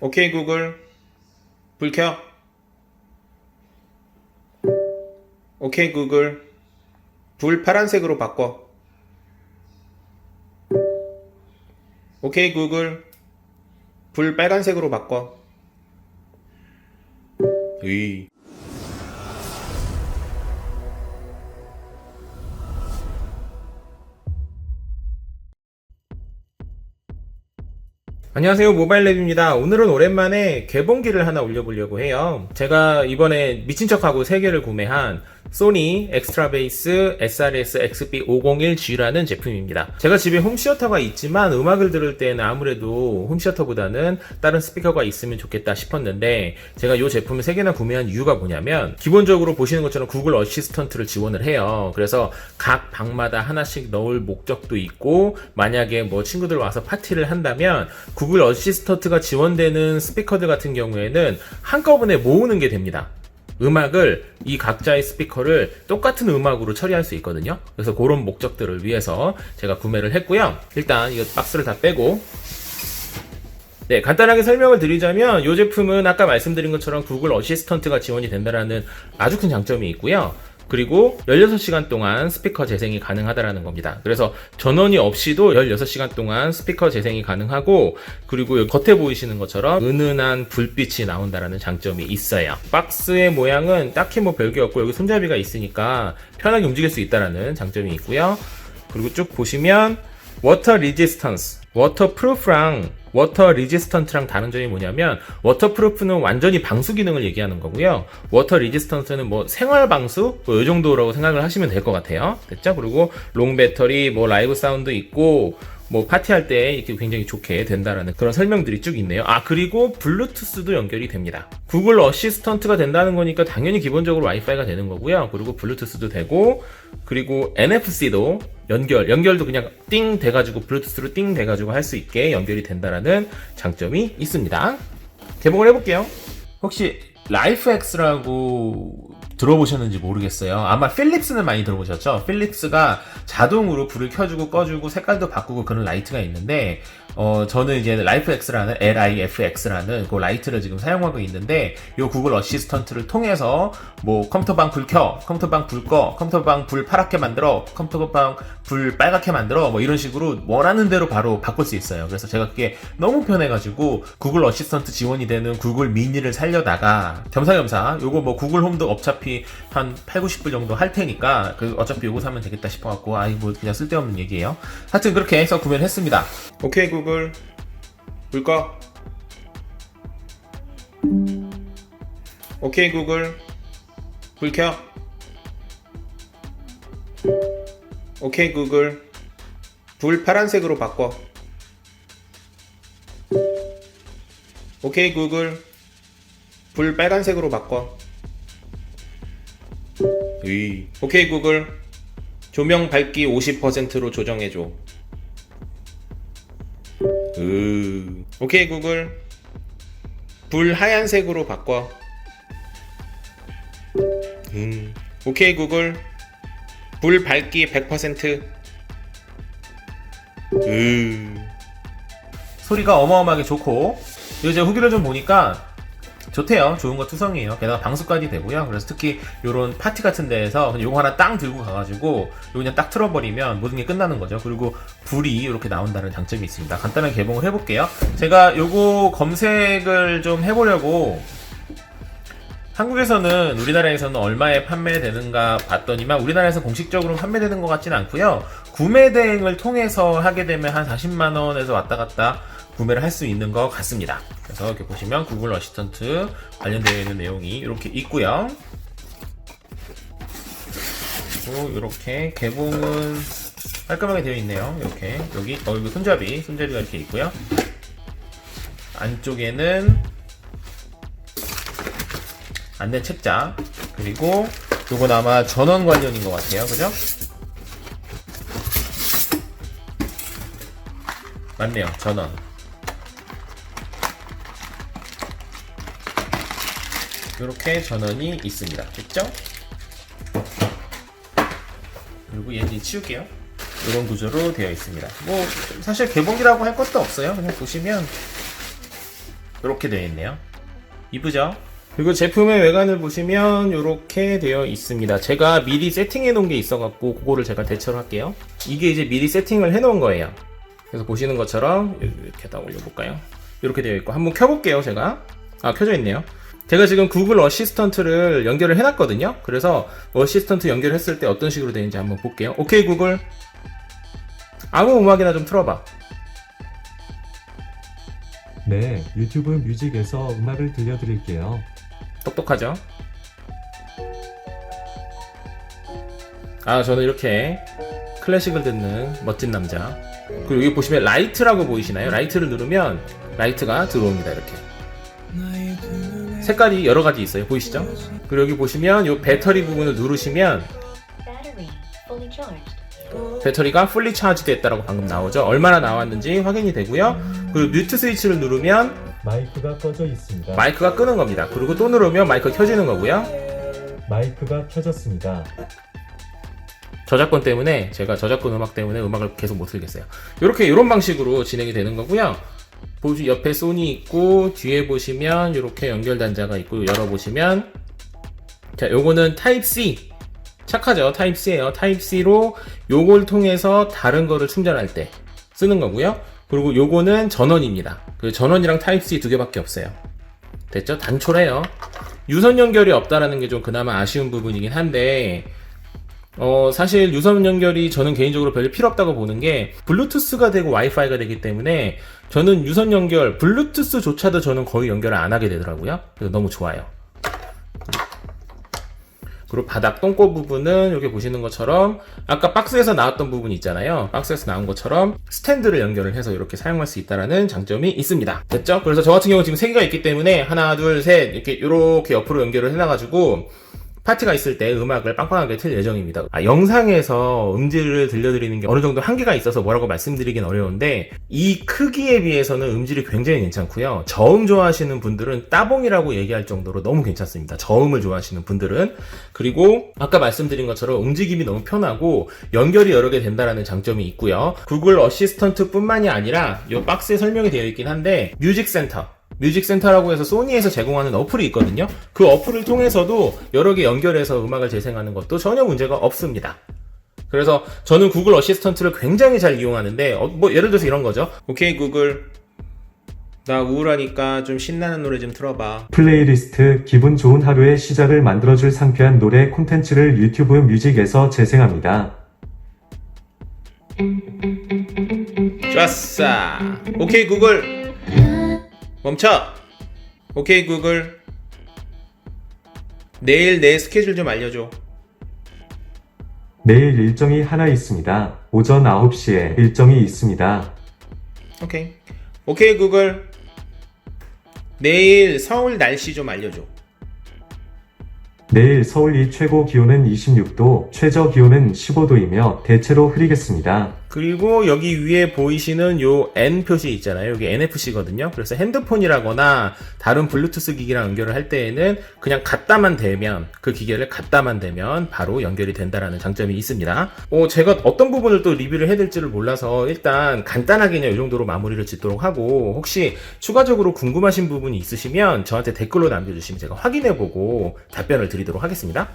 오케이 구글 불 켜. 오케이 구글 불 파란색으로 바꿔. 오케이 구글 불 빨간색으로 바꿔. 으이. 안녕하세요 모바일랩입니다. 오늘은 오랜만에 개봉기를 하나 올려보려고 해요. 제가 이번에 미친 척하고 3개를 구매한 소니 엑스트라베이스 SRS XB501G라는 제품입니다 제가 집에 홈시어터가 있지만 음악을 들을 때는 아무래도 홈시어터보다는 다른 스피커가 있으면 좋겠다 싶었는데 제가 이 제품을 3개나 구매한 이유가 뭐냐면 기본적으로 보시는 것처럼 구글 어시스턴트를 지원을 해요 그래서 각 방마다 하나씩 넣을 목적도 있고 만약에 뭐 친구들 와서 파티를 한다면 구글 어시스턴트가 지원되는 스피커들 같은 경우에는 한꺼번에 모으는 게 됩니다. 음악을 이 각자의 스피커를 똑같은 음악으로 처리할 수 있거든요. 그래서 그런 목적들을 위해서 제가 구매를 했고요. 일단 이거 박스를 다 빼고 네, 간단하게 설명을 드리자면 이 제품은 아까 말씀드린 것처럼 구글 어시스턴트가 지원이 된다라는 아주 큰 장점이 있고요. 그리고 16시간 동안 스피커 재생이 가능하다라는 겁니다. 그래서 전원이 없이도 16시간 동안 스피커 재생이 가능하고 그리고 겉에 보이시는 것처럼 은은한 불빛이 나온다라는 장점이 있어요. 박스의 모양은 딱히 뭐 별게 없고 여기 손잡이가 있으니까 편하게 움직일 수 있다라는 장점이 있고요. 그리고 쭉 보시면 워터 리지스턴스, 워터 프루프랑 워터 리지스턴트랑 다른 점이 뭐냐면 워터 프루프는 완전히 방수 기능을 얘기하는 거고요. 워터 리지스턴트는 뭐 생활 방수 뭐 이 정도라고 생각을 하시면 될 것 같아요. 됐죠? 그리고 롱 배터리 뭐 라이브 사운드 있고 뭐 파티할 때 이렇게 굉장히 좋게 된다라는 그런 설명들이 쭉 있네요. 아 그리고 블루투스도 연결이 됩니다. 구글 어시스턴트가 된다는 거니까 당연히 기본적으로 와이파이가 되는 거고요. 그리고 블루투스도 되고 그리고 NFC도 연결 연결도 그냥 띵 돼가지고 블루투스로 띵 돼가지고 할 수 있게 연결이 된다라는 장점이 있습니다. 개봉을 해볼게요. 혹시 라이프 X라고 들어보셨는지 모르겠어요. 아마 필립스는 많이 들어보셨죠? 필립스가 자동으로 불을 켜주고 꺼주고 색깔도 바꾸고 그런 라이트가 있는데, 어, 저는 이제 라이프 X라는, LIFX라는 그 라이트를 지금 사용하고 있는데, 요 구글 어시스턴트를 통해서 뭐 컴퓨터방 불 켜, 컴퓨터방 불 꺼, 컴퓨터방 불 파랗게 만들어, 컴퓨터방 불 빨갛게 만들어, 뭐 이런 식으로 원하는 대로 바로 바꿀 수 있어요. 그래서 제가 그게 너무 편해가지고 구글 어시스턴트 지원이 되는 구글 미니를 살려다가 겸사겸사 요거 뭐 구글 홈도 어차피 한 8, 90불 정도 할 테니까 그 어차피 요거 사면 되겠다 싶어갖고 아이 뭐 그냥 쓸데없는 얘기예요. 하여튼 그렇게 해서 구매를 했습니다. 오케이 구글 불 꺼. 오케이 구글 불 켜. 오케이 구글 불 파란색으로 바꿔. 오케이 구글 불 빨간색으로 바꿔. 으이. 오케이 구글 조명 밝기 50%로 조정해 줘. 으. 오케이 구글 불 하얀색으로 바꿔. 음. 오케이 구글 불 밝기 100%. 으. 소리가 어마어마하게 좋고 이제 후기를 좀 보니까 좋대요. 좋은 거 투성이에요. 게다가 방수까지 되고요. 그래서 특히 이런 파티 같은 데에서 그냥 요거 하나 땅 들고 가가지고 요거 그냥 딱 틀어버리면 모든 게 끝나는 거죠. 그리고 불이 이렇게 나온다는 장점이 있습니다. 간단하게 개봉을 해볼게요. 제가 요거 검색을 좀 해보려고 한국에서는 우리나라에서는 얼마에 판매되는가 봤더니만 우리나라에서 공식적으로 판매되는 것 같지는 않고요. 구매 대행을 통해서 하게 되면 한 40만 원에서 왔다 갔다 구매를 할 수 있는 것 같습니다. 그래서 이렇게 보시면 구글 어시스턴트 관련되어 있는 내용이 이렇게 있고요. 그리고 이렇게 개봉은 깔끔하게 되어 있네요. 이렇게 여기 어 이거 손잡이 손잡이가 이렇게 있고요. 안쪽에는 안내 책자 그리고 요건 아마 전원 관련인 것 같아요. 그죠? 맞네요. 전원. 이렇게 전원이 있습니다. 됐죠? 그리고 얘는 치울게요. 이런 구조로 되어 있습니다. 뭐 사실 개봉기라고 할 것도 없어요. 그냥 보시면 이렇게 되어 있네요. 이쁘죠? 그리고 제품의 외관을 보시면 이렇게 되어 있습니다. 제가 미리 세팅해 놓은 게 있어갖고 그거를 제가 대처를 할게요. 이게 이제 미리 세팅을 해 놓은 거예요. 그래서 보시는 것처럼 이렇게 다 올려볼까요? 이렇게 되어 있고 한번 켜볼게요. 제가 아 켜져 있네요. 제가 지금 구글 어시스턴트를 연결을 해놨거든요. 그래서 어시스턴트 연결했을 때 어떤 식으로 되는지 한번 볼게요. 오케이 구글 아무 음악이나 좀 틀어봐. 네, 유튜브 뮤직에서 음악을 들려드릴게요. 똑똑하죠? 아, 저는 이렇게 클래식을 듣는 멋진 남자. 그리고 여기 보시면 라이트라고 보이시나요? 라이트를 누르면 라이트가 들어옵니다, 이렇게. 색깔이 여러 가지 있어요. 보이시죠? 그리고 여기 보시면 이 배터리 부분을 누르시면. 배터리가 풀리 차지 됐다라고 방금 나오죠. 얼마나 나왔는지 확인이 되고요. 그리고 뮤트 스위치를 누르면 마이크가 꺼져 있습니다. 마이크가 끄는 겁니다. 그리고 또 누르면 마이크가 켜지는 거고요. 마이크가 켜졌습니다. 저작권 때문에 제가 저작권 음악 때문에 음악을 계속 못 틀겠어요. 이렇게 이런 방식으로 진행이 되는 거고요. 옆에 소니 있고 뒤에 보시면 이렇게 연결 단자가 있고 열어 보시면 자 요거는 타입 C 착하죠 타입 C예요 타입 C로 요걸 통해서 다른 거를 충전할 때 쓰는 거고요. 그리고 요거는 전원입니다. 그 전원이랑 타입 C 두 개밖에 없어요. 됐죠? 단촐해요. 유선 연결이 없다라는 게 좀 그나마 아쉬운 부분이긴 한데 어, 사실 유선 연결이 저는 개인적으로 별로 필요 없다고 보는 게 블루투스가 되고 와이파이가 되기 때문에 저는 유선 연결, 블루투스조차도 저는 거의 연결을 안 하게 되더라고요. 그래서 너무 좋아요. 그리고 바닥 똥꼬 부분은 여기 보시는 것처럼 아까 박스에서 나왔던 부분 있잖아요. 박스에서 나온 것처럼 스탠드를 연결을 해서 이렇게 사용할 수 있다라는 장점이 있습니다. 됐죠? 그래서 저 같은 경우 지금 세 개가 있기 때문에 하나, 둘, 셋 이렇게 이렇게 옆으로 연결을 해놔가지고 파티가 있을 때 음악을 빵빵하게 틀 예정입니다. 아, 영상에서 음질을 들려드리는 게 어느 정도 한계가 있어서 뭐라고 말씀드리긴 어려운데 이 크기에 비해서는 음질이 굉장히 괜찮고요. 저음 좋아하시는 분들은 따봉이라고 얘기할 정도로 너무 괜찮습니다. 저음을 좋아하시는 분들은 그리고 아까 말씀드린 것처럼 움직임이 너무 편하고 연결이 여러 개 된다라는 장점이 있고요. 구글 어시스턴트뿐만이 아니라 이 박스에 설명이 되어 있긴 한데 뮤직 센터 뮤직 센터라고 해서 소니에서 제공하는 어플이 있거든요. 그 어플을 통해서도 여러 개 연결해서 음악을 재생하는 것도 전혀 문제가 없습니다. 그래서 저는 구글 어시스턴트를 굉장히 잘 이용하는데 어, 뭐 예를 들어서 이런 거죠. 오케이 구글 나 우울하니까 좀 신나는 노래 좀 틀어봐. 플레이리스트 기분 좋은 하루의 시작을 만들어줄 상쾌한 노래 콘텐츠를 유튜브 뮤직에서 재생합니다. 좋았어. 오케이 구글 멈춰. 오케이 구글 내일 내 스케줄 좀 알려줘. 내일 일정이 하나 있습니다. 오전 9시에 일정이 있습니다. 오케이. 오케이 구글. 내일 서울 날씨 좀 알려줘. 내일 서울이 최고 기온은 26도, 최저 기온은 15도이며 대체로 흐리겠습니다. 그리고 여기 위에 보이시는 요 N 표시 있잖아요. 여기 NFC거든요. 그래서 핸드폰이라거나 다른 블루투스 기기랑 연결을 할 때에는 그냥 갖다만 대면 그 기계를 갖다만 대면 바로 연결이 된다라는 장점이 있습니다. 어, 제가 어떤 부분을 또 리뷰를 해야 될지를 몰라서 일단 간단하게 그냥 이 정도로 마무리를 짓도록 하고 혹시 추가적으로 궁금하신 부분이 있으시면 저한테 댓글로 남겨주시면 제가 확인해보고 답변을 드리도록 하겠습니다.